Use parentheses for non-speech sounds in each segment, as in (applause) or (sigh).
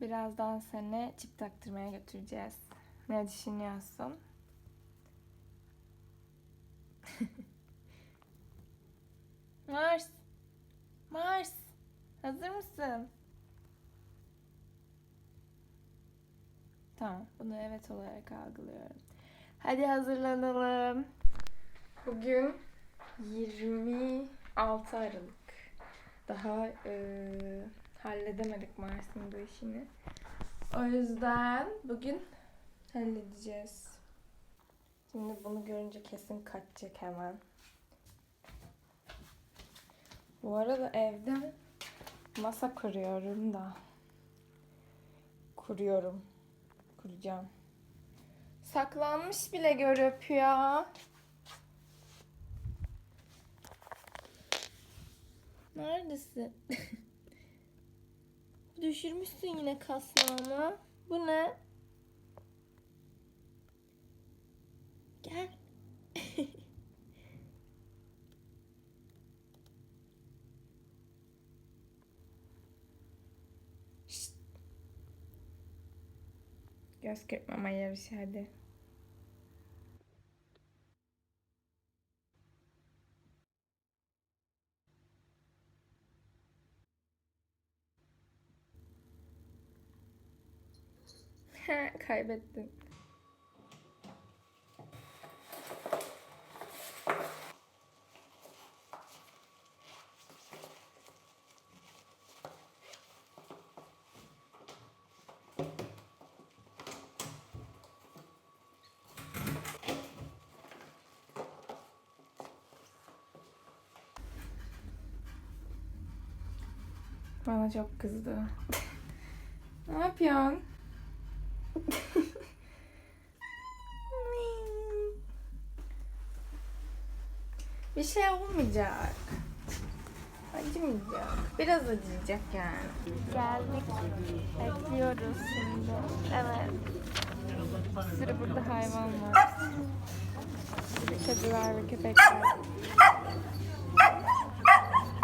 Birazdan seni çip taktırmaya götüreceğiz. Ne düşünüyorsun? (laughs) Mars. Mars. Hazır mısın? Tamam. Bunu evet olarak algılıyorum. Hadi hazırlanalım. Bugün 26 Aralık. Daha eee, halledemedik Mars'ın bu işini. O yüzden bugün halledeceğiz. Şimdi bunu görünce kesin kaçacak hemen. Bu arada evde masa kuruyorum da. Kuruyorum. Kuracağım. Saklanmış bile görüp ya. Neredesin? (laughs) Düşürmüşsün yine kasnağımı. Bu ne? Gel. Göz kırpmama yarışı hadi. Kaybettim. Bana çok kızdı. (laughs) ne yapıyorsun? (laughs) Bir şey olmayacak. Acımayacak. Biraz acıyacak yani. Geldik. Bekliyoruz şimdi. Evet. Bir sürü burada hayvan var. Kediler ve köpekler.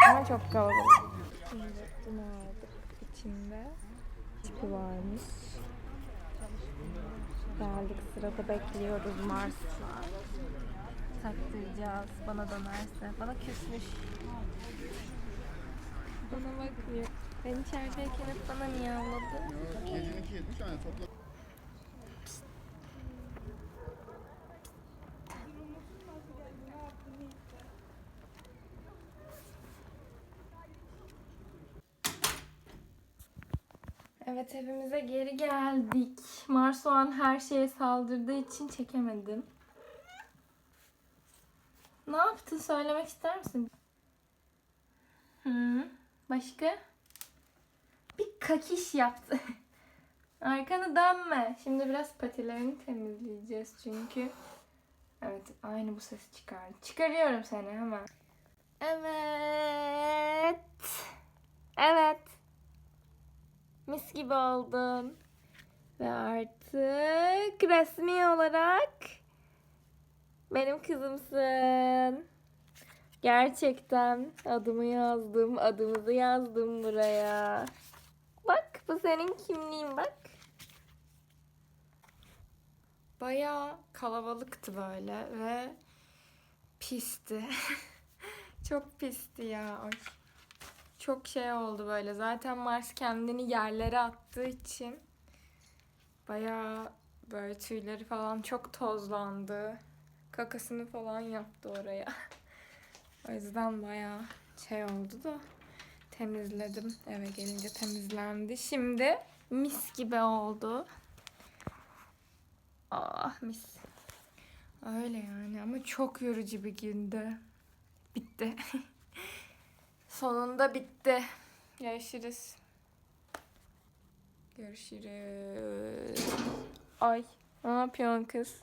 Ama çok kalabalık. Şimdi bunu aldık. İçinde tipi varmış. Geldik sırada bekliyoruz Mars'la. Taktıracağız bana dönerse. Bana küsmüş. Bana bakmıyor. Ben içerideyken hep bana miyavladı. Geceninki 70 tane topla. Evet evimize geri geldik. Mars o an her şeye saldırdığı için çekemedim. Ne yaptın söylemek ister misin? Hı, başka? Bir kakiş yaptı. (laughs) Arkanı dönme. Şimdi biraz patilerini temizleyeceğiz çünkü. Evet aynı bu ses çıkardı. Çıkarıyorum seni hemen. Evet. Evet. Mis gibi oldun. Ve artık resmi olarak benim kızımsın. Gerçekten adımı yazdım, adımızı yazdım buraya. Bak bu senin kimliğin bak. Bayağı kalabalıktı böyle ve pisti. (laughs) Çok pisti ya. Ay çok şey oldu böyle. Zaten Mars kendini yerlere attığı için bayağı böyle tüyleri falan çok tozlandı. Kakasını falan yaptı oraya. o yüzden bayağı şey oldu da temizledim. Eve gelince temizlendi. Şimdi mis gibi oldu. Ah mis. Öyle yani ama çok yorucu bir gündü. Bitti. (laughs) Sonunda bitti. Görüşürüz. Görüşürüz. Ay ne yapıyorsun kız?